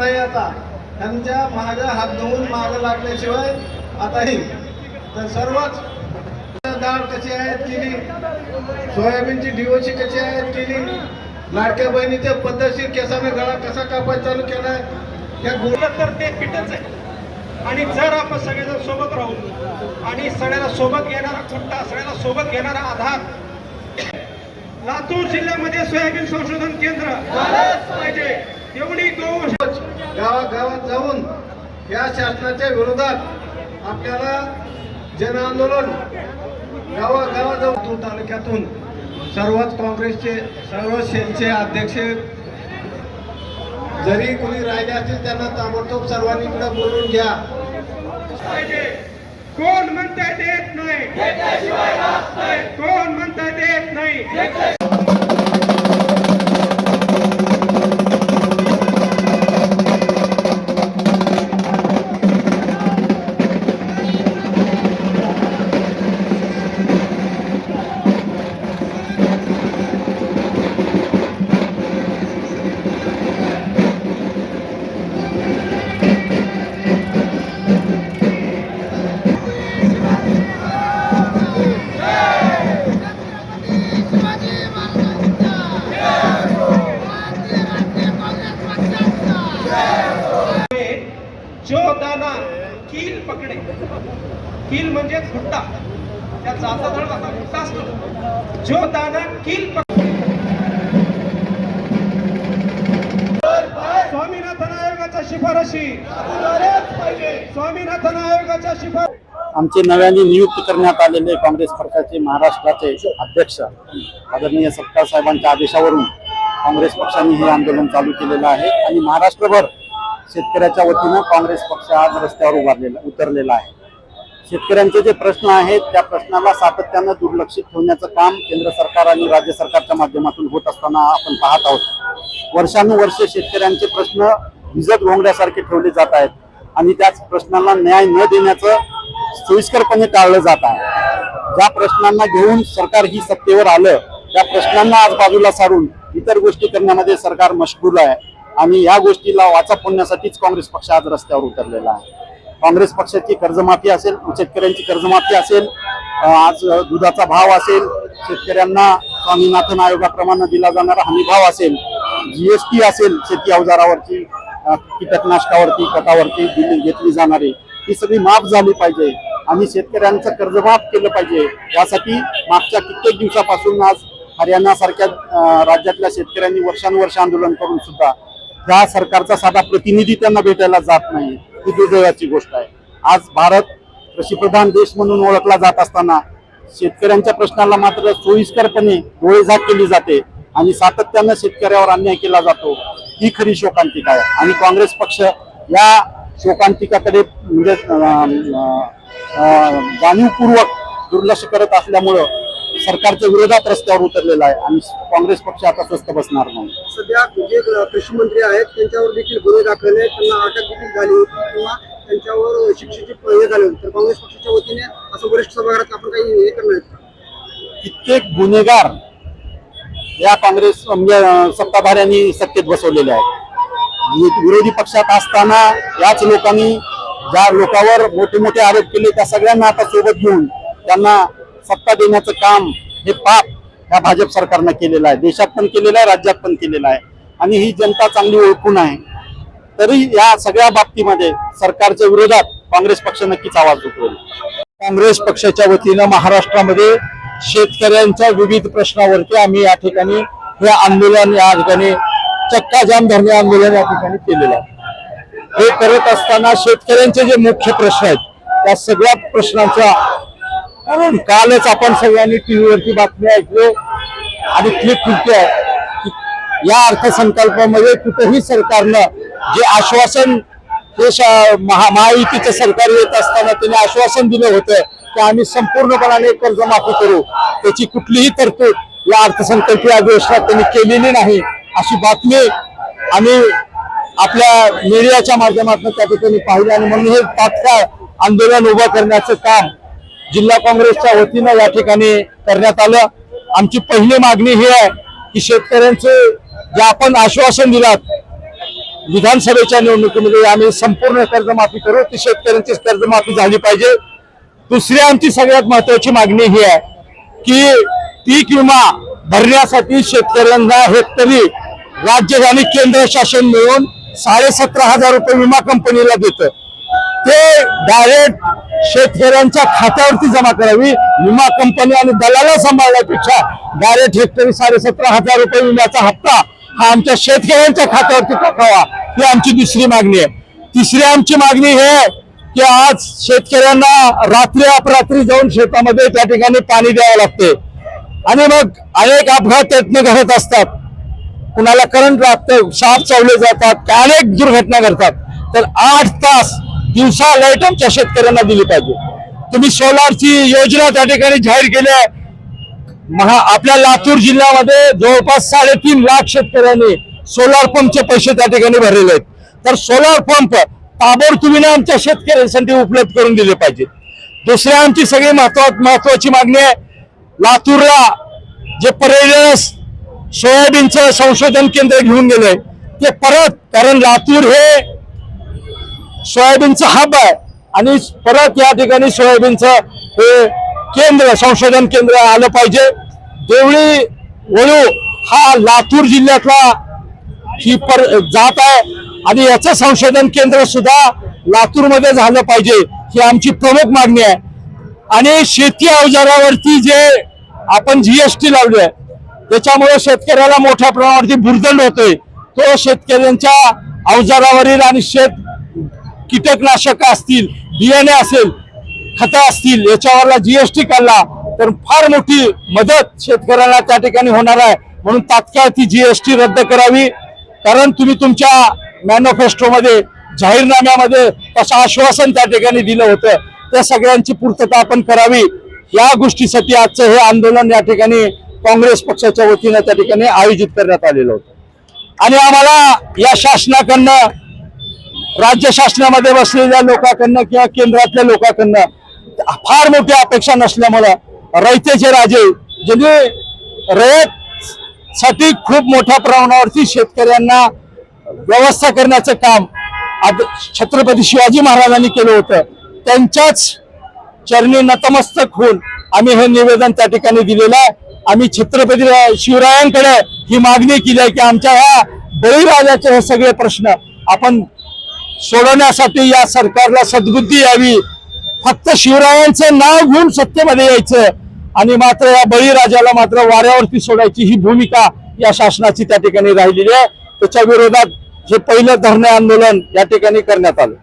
नाही आता. त्यांच्या मागे हात धुवून मागे लागल्याशिवाय आताही. तर सर्वच डाळ कशी आहेत केली सोयाबीनची डिओची कशी आहेत केली लाडक्या बहिणीचे पद्धतशीर केसाने गळा कसा कापायचा चालू केलाय? या गो बोललं तर ते फिटच आहे. आणि जर आपण सगळेजण सोबत राहू आणि सगळ्याला सोबत घेणारा कुट्टा सगळ्याला सोबत घेणारा आधार लातूर जिल्ह्यामध्ये सोयाबीन संशोधन केंद्र पाहिजे. एवढी गौ गावागावात जाऊन या शासनाच्या विरोधात आपल्याला जन आंदोलन गावागावात तालुक्यातून सर्वच काँग्रेसचे सर्व सेलचे अध्यक्ष जरी कोणी राहिले असतील त्यांना ताबडतोब सर्वांनी इकडे बोलून घ्या. कोण म्हणता येत नाही? कोण म्हणता येत नाही? जो दाना कील पकडे. कील म्हणजे खुट्टा. त्या जाता धड असा खुट्टा असतो. जो दाना कील पकडे. स्वामीनाथन आयोगाच्या शिफारशी. स्वामीनाथन आयोगाच्या शिफारशी. आमचे नव्याने नियुक्त करण्यात आलेले काँग्रेस पक्षाचे महाराष्ट्राचे अध्यक्ष आदरणीय सत्ता साहेबांच्या आदेशावरून काँग्रेस पक्षाने हे आंदोलन चालू केलेलं आहे. आणि महाराष्ट्रभर शेतकऱ्याच्या वतीनं काँग्रेस पक्ष आज रस्त्यावर उभारलेला उतरलेला आहे. शेतकऱ्यांचे जे प्रश्न आहेत त्या प्रश्नाला सातत्यानं दुर्लक्षित ठेवण्याचं काम केंद्र सरकार आणि राज्य सरकारच्या माध्यमातून होत असताना आपण पाहत आहोत. वर्षानुवर्षे शेतकऱ्यांचे प्रश्न भिजत घोंगड्यासारखे ठेवले जात आहेत आणि त्याच प्रश्नाला न्याय न देण्याचं सोयीस्करपणे टाळलं जात आहे. ज्या प्रश्नांना घेऊन सरकार ही सत्तेवर आलं त्या प्रश्नांना आज बाजूला सारून इतर गोष्टी करण्यामध्ये सरकार मशगूल आहे. आणि या गोष्टीला वाचा फोडण्यासाठीच काँग्रेस पक्ष आज रस्त्यावर उतरलेला आहे. काँग्रेस पक्षाची कर्जमाफी असेल शेतकऱ्यांची कर्जमाफी असेल आज दुधाचा भाव असेल शेतकऱ्यांना स्वामीनाथन आयोगाप्रमाणे दिला जाणारा हमीभाव असेल जीएसटी असेल शेती अवजारावरची कीटकनाशकावरती खतावरती दिली घेतली जाणारी ही सगळी माफ झाली पाहिजे. आणि शेतकऱ्यांचं कर्जमाफ केलं पाहिजे. यासाठी मागच्या कित्येक दिवसापासून आज हरियाणासारख्या राज्यातल्या शेतकऱ्यांनी वर्षानुवर्ष आंदोलन करून सुद्धा त्या सरकारचा साधा प्रतिनिधी त्यांना भेटायला जात नाही. ही दुर्दैवाची गोष्ट आहे. आज भारत कृषीप्रधान देश म्हणून ओळखला जात असताना शेतकऱ्यांच्या प्रश्नाला मात्र सोयीस्करपणे डोळेझाक केली जाते आणि सातत्यानं शेतकऱ्यावर अन्याय केला जातो. ही खरी शोकांतिका आहे. आणि काँग्रेस पक्ष या शोकांतिकाकडे म्हणजे जाणीवपूर्वक दुर्लक्ष करत असल्यामुळं सरकारच्या विरोधात रस्त्यावर उतरलेला आहे. आणि काँग्रेस पक्ष आता स्वस्त बसणार नाही. सध्या जे कृषी मंत्री आहेत त्यांच्यावर देखील गुन्हे दाखल आहेत. त्यांना अटक देखील झाली होती किंवा त्यांच्यावर शिक्षेची हे झाले होते. तर काँग्रेस पक्षाच्या वतीने असं वरिष्ठ सभागृहात आपण काही हे करणार? कित्येक गुन्हेगार या काँग्रेस म्हणजे सत्ताधाऱ्यांनी सत्तेत बसवलेले आहेत. विरोधी पक्षात असताना याच लोकांनी ज्या लोकांवर मोठे मोठे आरोप केले त्या सगळ्यांना आता सोबत घेऊन त्यांना सत्ता देण्याचं काम हे पाप या भाजप सरकारनं केलेलं आहे. देशात पण केलेलं आहे राज्यात पण केलेलं आहे. आणि ही जनता चांगली ओळखून आहे. तरी या सगळ्या बाबतीमध्ये सरकारच्या विरोधात काँग्रेस पक्ष नक्कीच आवाज उठवेल. काँग्रेस पक्षाच्या वतीनं महाराष्ट्रामध्ये शेतकऱ्यांच्या विविध प्रश्नावरती आम्ही या ठिकाणी हे आंदोलन या ठिकाणी चक्काजाम धरणे आंदोलन या ठिकाणी केलेलं आहे. हे करत असताना शेतकऱ्यांचे जे मुख्य प्रश्न आहेत त्या सगळ्या प्रश्नांचा कालच आपण सगळ्यांनी टीव्हीवरती बातमी ऐकलो. आणि क्लिप फिरते या अर्थसंकल्पामध्ये कुठेही सरकारनं जे आश्वासन ते महा महायुतीचं सरकार येत असताना त्यांनी आश्वासन दिलं होतं की आम्ही संपूर्णपणाने कर्जमाफी करू. त्याची कुठलीही तरतूद या अर्थसंकल्पीय अधिवेशनात त्यांनी केलेली नाही. अशी बातमी आम्ही आपल्या मीडियाच्या माध्यमातून त्या ठिकाणी पाहिली आणि म्हणून हे तात्काळ आंदोलन उभं करण्याचं काम जिल्हा काँग्रेसच्या वतीनं या ठिकाणी करण्यात आलं. आमची पहिली मागणी ही आहे की शेतकऱ्यांचे जे आपण आश्वासन दिलात विधानसभेच्या निवडणुकीमध्ये आम्ही संपूर्ण कर्जमाफी करू ती शेतकऱ्यांची कर्जमाफी झाली पाहिजे. दुसरी आमची सगळ्यात महत्वाची मागणी ही आहे की पीक विमा भरण्यासाठी शेतकऱ्यांना हेक्टरी राज्य आणि केंद्र शासन मिळून साडेसतरा हजार रुपये विमा कंपनीला देतं. ते डायरेक्ट शेतकऱ्यांच्या खात्यावरती जमा करावी. विमा कंपनी आणि दलाला सांभाळण्यापेक्षा डायरेक्ट हेक्टरी साडेसतरा हजार रुपये विम्याचा हप्ता हा आमच्या शेतकऱ्यांच्या खात्यावरती टाकावा. ही आमची दुसरी मागणी आहे. तिसरी आमची मागणी हे की आज शेतकऱ्यांना रात्री अपरात्री जाऊन शेतामध्ये त्या ठिकाणी पाणी द्यावं लागते. आणि मग अनेक अपघात त्यातनं घडत असतात. कुणाला करंट लागतं साप चावले जातात अनेक दुर्घटना घडतात. तर आठ तास दिवसा लाइट आमच्या शेतकऱ्यांना दिली पाहिजे. तुम्ही सोलारची योजना त्या ठिकाणी जाहीर केली आहे. महा आपल्या लातूर जिल्ह्यामध्ये जवळपास साडेतीन लाख शेतकऱ्यांनी सोलार पंपचे पैसे त्या ठिकाणी भरलेले आहेत. तर सोलार पंप ताबडतोबीने आमच्या शेतकऱ्यांसाठी उपलब्ध करून दिले पाहिजे. दुसरी आमची सगळी महत्वा महत्वाची मागणी आहे. लातूरला जे पर्यटन सोयाबीनचं संशोधन केंद्र घेऊन गेलंय ते परत कारण लातूर हे सोयाबीनचं हब आहे. आणि परत या ठिकाणी सोयाबीनचं हे केंद्र संशोधन केंद्र आलं पाहिजे. देवळी वळू हा लातूर जिल्ह्यातला ही पर जात आहे. आणि याचं संशोधन केंद्र सुद्धा लातूरमध्ये झालं पाहिजे ही आमची प्रमुख मागणी आहे. आणि शेती अवजारावरती जे आपण जीएसटी लावली आहे त्याच्यामुळे शेतकऱ्याला मोठ्या प्रमाणावरती भुर्दंड होतोय. तो शेतकऱ्यांच्या अवजारावरील आणि शेत कीटकनाशक असतील बियाणे असेल खतं असतील याच्यावरला जीएसटी काढला तर फार मोठी मदत शेतकऱ्यांना त्या ठिकाणी होणार आहे. म्हणून तात्काळ ती जीएसटी रद्द करावी. कारण तुम्ही तुमच्या मॅनिफेस्टोमध्ये जाहीरनाम्यामध्ये तसं आश्वासन त्या ठिकाणी दिलं होतं. त्या सगळ्यांची पूर्तता आपण करावी. या गोष्टीसाठी आजचं हे आंदोलन या ठिकाणी काँग्रेस पक्षाच्या वतीनं त्या ठिकाणी आयोजित करण्यात आलेलं होतं. आणि आम्हाला या शासनाकडनं राज्य शासनामध्ये बसलेल्या लोकांकडनं किंवा केंद्रातल्या लोकांकडनं फार मोठ्या अपेक्षा नसल्यामुळं रयतेचे राजे ज्यांनी रयत साठी खूप मोठ्या प्रमाणावरती शेतकऱ्यांना व्यवस्था करण्याचं काम आज छत्रपती शिवाजी महाराजांनी केलं होतं. त्यांच्याच चरणी नतमस्तक होऊन आम्ही हे निवेदन त्या ठिकाणी दिलेलं आहे. आम्ही छत्रपती शिवरायांकडे ही मागणी केली आहे की आमच्या ह्या बळीराजाचे हे सगळे प्रश्न आपण सोडवण्यासाठी या सरकारला सद्बुद्धी यावी. फक्त शिवरायांचं नाव घेऊन सत्तेमध्ये यायचं आणि मात्र या बळीराजाला मात्र वाऱ्यावरती सोडायची ही भूमिका या शासनाची त्या ठिकाणी राहिलेली आहे. त्याच्या विरोधात हे पहिलं धरणे आंदोलन या ठिकाणी करण्यात आलं.